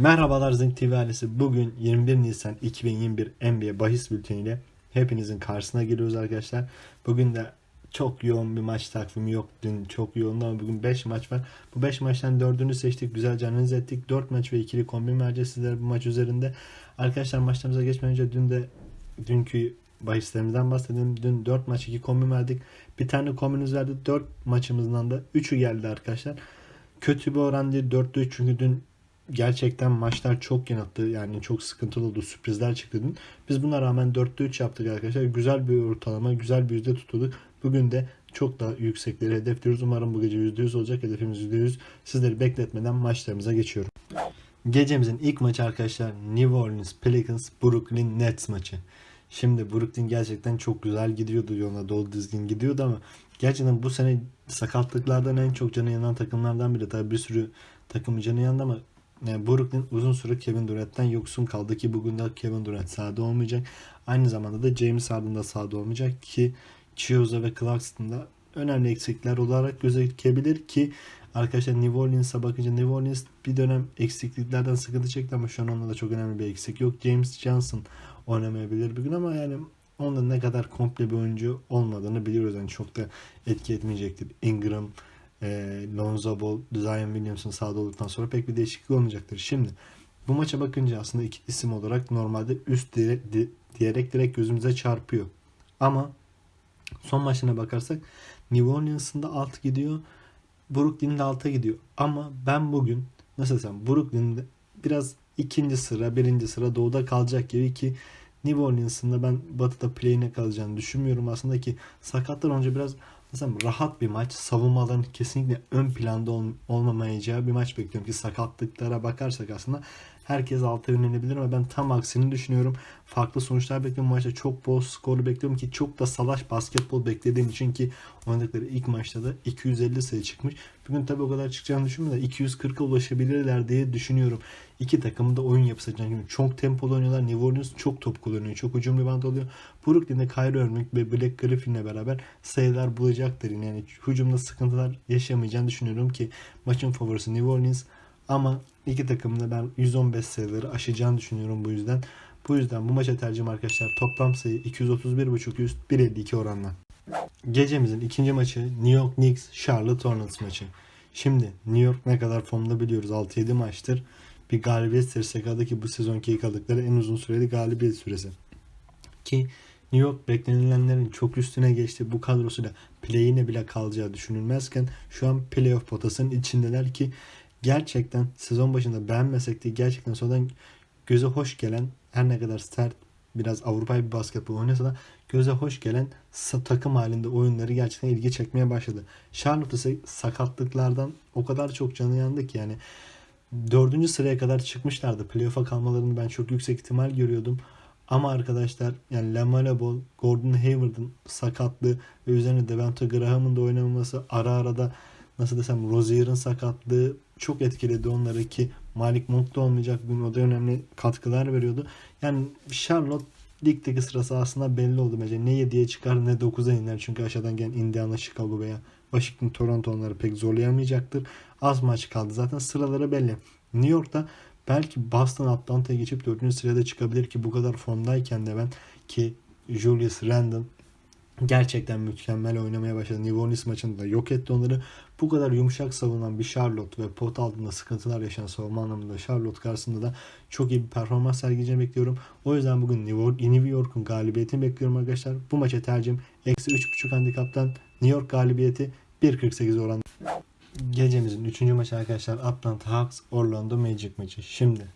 Merhabalar Zink TV ailesi. Bugün 21 Nisan 2021 NBA bahis bülteniyle hepinizin karşısına geliyoruz arkadaşlar. Bugün de çok yoğun bir maç takvimi yok. Dün çok yoğundu ama bugün 5 maç var. Bu 5 maçtan 4'ünü seçtik. Güzelce analiz ettik. 4 maç ve ikili kombin vereceğiz sizlere bu maç üzerinde. Arkadaşlar maçlarımıza geçmeden önce dün de dünkü bahislerimizden bahsedelim. Dün 4 maç 2 kombin verdik. Bir tane kombinimiz verdi. 4 maçımızdan da 3'ü geldi arkadaşlar. Kötü bir oran değil 4'te 3 çünkü dün gerçekten maçlar çok yanılttı. Yani çok sıkıntılı oldu. Sürprizler çıktı dün. Biz buna rağmen 4'te 3 yaptık arkadaşlar. Güzel bir ortalama, güzel bir yüzde tuturduk. Bugün de çok daha yüksekleri hedefliyoruz. Umarım bu gece %100 olacak. Hedefimiz %100. Sizleri bekletmeden maçlarımıza geçiyorum. Gecemizin ilk maçı arkadaşlar New Orleans Pelicans Brooklyn Nets maçı. Şimdi Brooklyn gerçekten çok güzel gidiyordu yoluna dolu dizgin gidiyordu ama gerçekten bu sene sakatlıklardan en çok canı yanan takımlardan biri. Tabii bir sürü takımı canı yandı ama Brooklyn uzun süre Kevin Durant'ten yoksun kaldı ki bugün de Kevin Durant sahada olmayacak. Aynı zamanda da James Harden da sahada olmayacak ki Chiozza ve Clarkson'da önemli eksikler olarak gözükebilir ki arkadaşlar New Orleans'a bakınca New Orleans bir dönem eksikliklerden sıkıntı çekti ama şu an onda da çok önemli bir eksik yok. James Johnson oynamayabilir bugün ama yani onda ne kadar komple bir oyuncu olmadığını biliyoruz. Yani çok da etki etmeyecektir. Ingram, e, Lonzo Ball, Zion Williamson sahada olduktan sonra pek bir değişiklik olmayacaktır. Şimdi bu maça bakınca aslında iki isim olarak normalde üst dire, di, diyerek direkt gözümüze çarpıyor. Ama son maçına bakarsak New Orleans'ın da alt gidiyor. Brooklyn'de alta gidiyor. Ama ben bugün nasıl desem Brooklyn'de biraz ikinci sıra, birinci sıra doğuda kalacak gibi ki New Orleans'ın da ben batıda play'ine kalacağını düşünmüyorum aslında ki sakatlar önce biraz mesela rahat bir maç. Savunmaların kesinlikle ön planda ol, olmamayacağı bir maç bekliyorum ki sakatlıklara bakarsak aslında herkes alta yönelebilir ama ben tam aksini düşünüyorum. Farklı sonuçlar bekliyorum. Maçta çok bol skorlu bekliyorum ki çok da salaş basketbol beklediğim için ki oynadıkları ilk maçta da 250 sayı çıkmış. Bugün tabii o kadar çıkacağını düşünmüyorum da 240'a ulaşabilirler diye düşünüyorum. İki takımın da oyun yapısı açısından çok tempolu oynuyorlar. New Orleans çok top kullanıyor. Çok hücum rebound alıyor. Brooklyn'de Kyrie Irving ve Black Griffin'le beraber sayılar bulacaktır. Yani hücumda sıkıntılar yaşamayacağını düşünüyorum ki maçın favorisi New Orleans ama iki takımın da ben 115 sayıları aşacağını düşünüyorum bu yüzden. Bu yüzden bu maça tercihim arkadaşlar toplam sayı 231.5 üst 1.52 oranla. Gecemizin ikinci maçı New York Knicks Charlotte Hornets maçı. Şimdi New York ne kadar formda biliyoruz 6-7 maçtır. Bir galibiyet serisi kaldı ki bu sezonki yıkadıkları en uzun süreli galibiyet süresi. Ki New York beklenilenlerin çok üstüne geçti. Bu kadrosuyla play'ine bile kalacağı düşünülmezken şu an playoff potasının içindeler ki gerçekten sezon başında beğenmesek de gerçekten sonradan göze hoş gelen her ne kadar sert biraz Avrupa'yı bir basketbol oynasa da göze hoş gelen takım halinde oyunları gerçekten ilgi çekmeye başladı. Charlotte ise sakatlıklardan o kadar çok canı yandı ki yani dördüncü sıraya kadar çıkmışlardı. Playoff'a kalmalarını ben çok yüksek ihtimal görüyordum. Ama arkadaşlar yani Lamelo Ball, Gordon Hayward'ın sakatlığı ve üzerine Devonta Graham'ın da oynamaması ara ara da nasıl desem Rozier'ın sakatlığı çok etkiledi onları ki Malik Monk da olmayacak. Bugün o da önemli katkılar veriyordu. Yani Charlotte ligdeki sırası aslında belli oldu bence. Ne 7'ye çıkar ne 9'a iner. Çünkü aşağıdan gelen Indiana, Chicago veya Washington, Toronto onları pek zorlayamayacaktır. Az maç kaldı. Zaten sıraları belli. New York'ta belki Boston Atlanta'ya geçip 4. sırada çıkabilir ki bu kadar formdayken de ben ki Julius Randle gerçekten mükemmel oynamaya başladı. New Orleans maçında yok etti onları. Bu kadar yumuşak savunan bir Charlotte ve pot altında sıkıntılar yaşayan savunma anlamında Charlotte karşısında da çok iyi bir performans sergileyeceğini bekliyorum. O yüzden bugün New York'un galibiyetini bekliyorum arkadaşlar. Bu maça tercihim eksi 3.5 handikaptan New York galibiyeti 1.48 oran. Gecemizin 3. maçı arkadaşlar Atlanta Hawks Orlando Magic maçı. Şimdi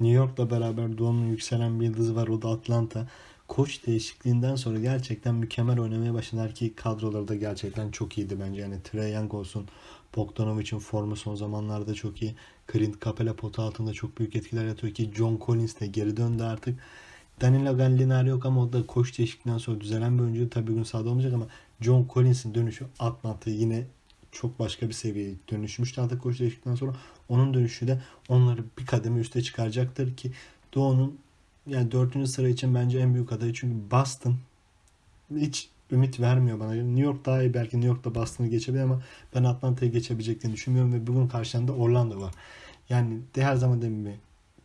New York'la beraber Doğu'nun yükselen bir yıldızı var o da Atlanta koç değişikliğinden sonra gerçekten mükemmel oynamaya başladılar ki kadroları da gerçekten çok iyiydi bence. Yani Trey Young olsun, Bogdanovic'in formu son zamanlarda çok iyi. Clint Capela pota altında çok büyük etkiler yaratıyor ki John Collins de geri döndü artık. Danilo Gallinari yok ama o da koç değişikliğinden sonra düzelen bir oyuncu. Tabii bugün sahada olmayacak ama John Collins'in dönüşü Atlanta'yı yine çok başka bir seviyeye dönüşmüştü artık koç değişikliğinden sonra. Onun dönüşü de onları bir kademe üste çıkaracaktır ki Doğu'nun yani dördüncü sıra için bence en büyük adayı. Çünkü Boston hiç ümit vermiyor bana. New York daha iyi belki New York'ta Boston'ı geçebilir ama ben Atlanta'yı geçebileceklerini düşünmüyorum ve bugün karşılarında Orlando var. Yani de her zaman dediğim gibi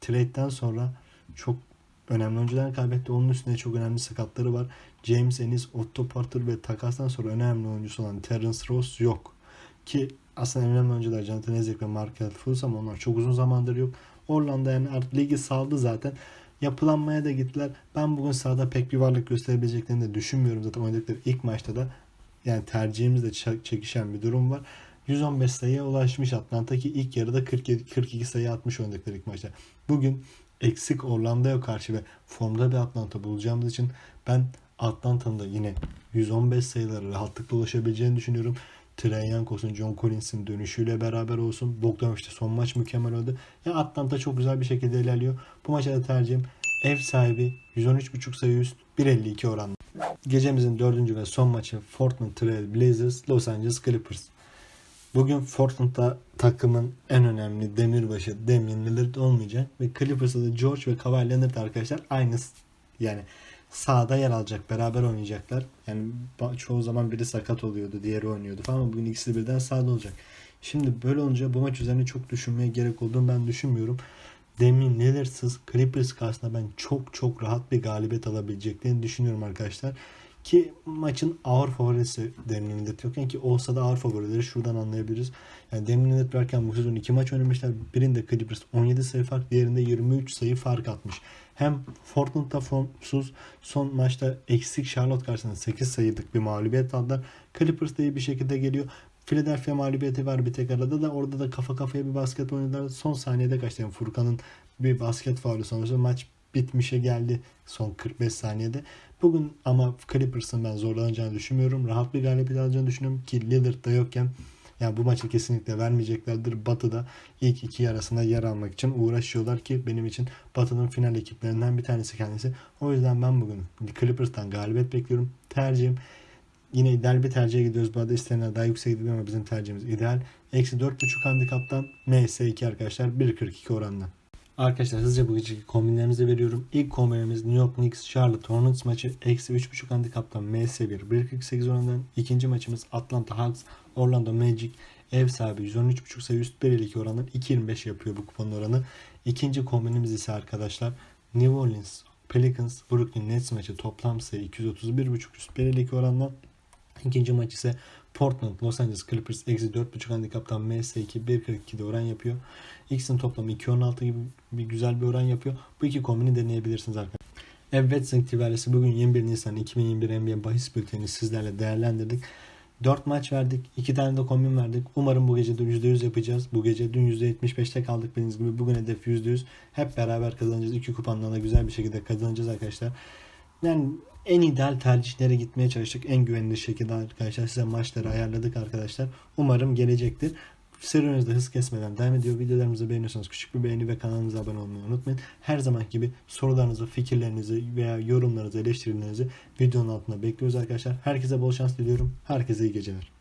trade'den sonra çok önemli oyuncular kaybetti. Onun üstünde çok önemli sakatları var. James Ennis, Otto Porter ve takastan sonra önemli oyuncusu olan Terence Ross yok. Ki aslında önemli oyuncular Jonathan Isaac ve Markel Fultz ama onlar çok uzun zamandır yok. Orlando yani artık ligi saldı zaten. Yapılanmaya da gittiler. Ben bugün sahada pek bir varlık gösterebileceklerini de düşünmüyorum. Zaten oynadıkları ilk maçta da yani tercihimizle çek- çekişen bir durum var. 115 sayıya ulaşmış Atlanta ki ilk yarıda 47 42 sayı atmış oynadıkları ilk maçta. Bugün eksik Orlando'ya karşı ve formda bir Atlanta bulacağımız için ben Atlanta'nın da yine 115 sayılara rahatlıkla ulaşabileceğini düşünüyorum. Trey Young olsun, John Collins'in dönüşüyle beraber olsun. Bogdanovic'te son maç mükemmel oldu. Ya Atlanta çok güzel bir şekilde ilerliyor. Bu maça da tercihim ev sahibi 113.5 sayı üst 1.52 oranla. Gecemizin dördüncü ve son maçı Portland Trail Blazers Los Angeles Clippers. Bugün Portland'da takımın en önemli demirbaşı Damian Lillard olmayacak ve Clippers'ta da George ve Kawhi Leonard arkadaşlar aynı yani sahada yer alacak. Beraber oynayacaklar. Yani çoğu zaman biri sakat oluyordu, diğeri oynuyordu falan ama bugün ikisi de birden sahada olacak. Şimdi böyle olunca bu maç üzerine çok düşünmeye gerek olduğunu ben düşünmüyorum. Damian Lillard'sız Clippers karşısında ben çok çok rahat bir galibiyet alabileceklerini düşünüyorum arkadaşlar. Ki maçın ağır favorisi Damian Lillard yokken ki olsa da ağır favorileri şuradan anlayabiliriz. Yani Damian Lillard varken bu sezon iki maç oynamışlar. Birinde Clippers 17 sayı fark, diğerinde 23 sayı fark atmış. Hem Portland'da formsuz son maçta eksik Charlotte karşısında 8 sayılık bir mağlubiyet aldılar. Clippers da iyi bir şekilde geliyor. Philadelphia mağlubiyeti var bir tek arada da orada da kafa kafaya bir basket oynadılar. Son saniyede kaçtı. Yani Furkan'ın bir basket faulü sonucu maç bitmişe geldi son 45 saniyede. Bugün ama Clippers'ın ben zorlanacağını düşünmüyorum. Rahat bir galibiyet alacağını düşünüyorum ki Lillard da yokken ya bu maçı kesinlikle vermeyeceklerdir. Batı'da ilk iki arasında yer almak için uğraşıyorlar ki benim için Batı'nın final ekiplerinden bir tanesi kendisi. O yüzden ben bugün Clippers'tan galibiyet bekliyorum. Tercihim yine ideal bir tercihe gidiyoruz. Bu arada isteyenler daha yüksek gidiyor ama bizim tercihimiz ideal. Eksi 4.5 handikaptan MS2 arkadaşlar 1.42 oranla. Arkadaşlar hızlıca bu geceki kombinlerimizi veriyorum. İlk kombinimiz New York Knicks Charlotte Hornets maçı. Eksi 3.5 handikaptan MS1 1.48 oranından. İkinci maçımız Atlanta Hawks Orlando Magic ev sahibi 113.5 sayı üst 1.52 oranından 2.25 yapıyor bu kuponun oranı. İkinci kombinimiz ise arkadaşlar New Orleans Pelicans Brooklyn Nets maçı toplam sayı 231.5 üst 1.52 oranından. İkinci maç ise Portland Los Angeles Clippers eksi 4.5 handikaptan MS2 1.42'de oran yapıyor. İkisinin toplamı 2.16 gibi bir güzel bir oran yapıyor. Bu iki kombini deneyebilirsiniz arkadaşlar. Evet Zinc Tiveresi bugün 21 Nisan 2021 NBA bahis bültenini sizlerle değerlendirdik. 4 maç verdik. 2 tane de kombin verdik. Umarım bu gece de %100 yapacağız. Bu gece dün %75'te kaldık bildiğiniz gibi. Bugün hedef %100. Hep beraber kazanacağız. 2 kupandan da güzel bir şekilde kazanacağız arkadaşlar. Yani en ideal tercihlere gitmeye çalıştık. En güvenilir şekilde arkadaşlar size maçları ayarladık arkadaşlar. Umarım gelecektir. Serüvenizde hız kesmeden devam ediyor. Videolarımızı beğeniyorsanız küçük bir beğeni ve kanalımıza abone olmayı unutmayın. Her zaman gibi sorularınızı, fikirlerinizi veya yorumlarınızı, eleştirilerinizi videonun altına bekliyoruz arkadaşlar. Herkese bol şans diliyorum. Herkese iyi geceler.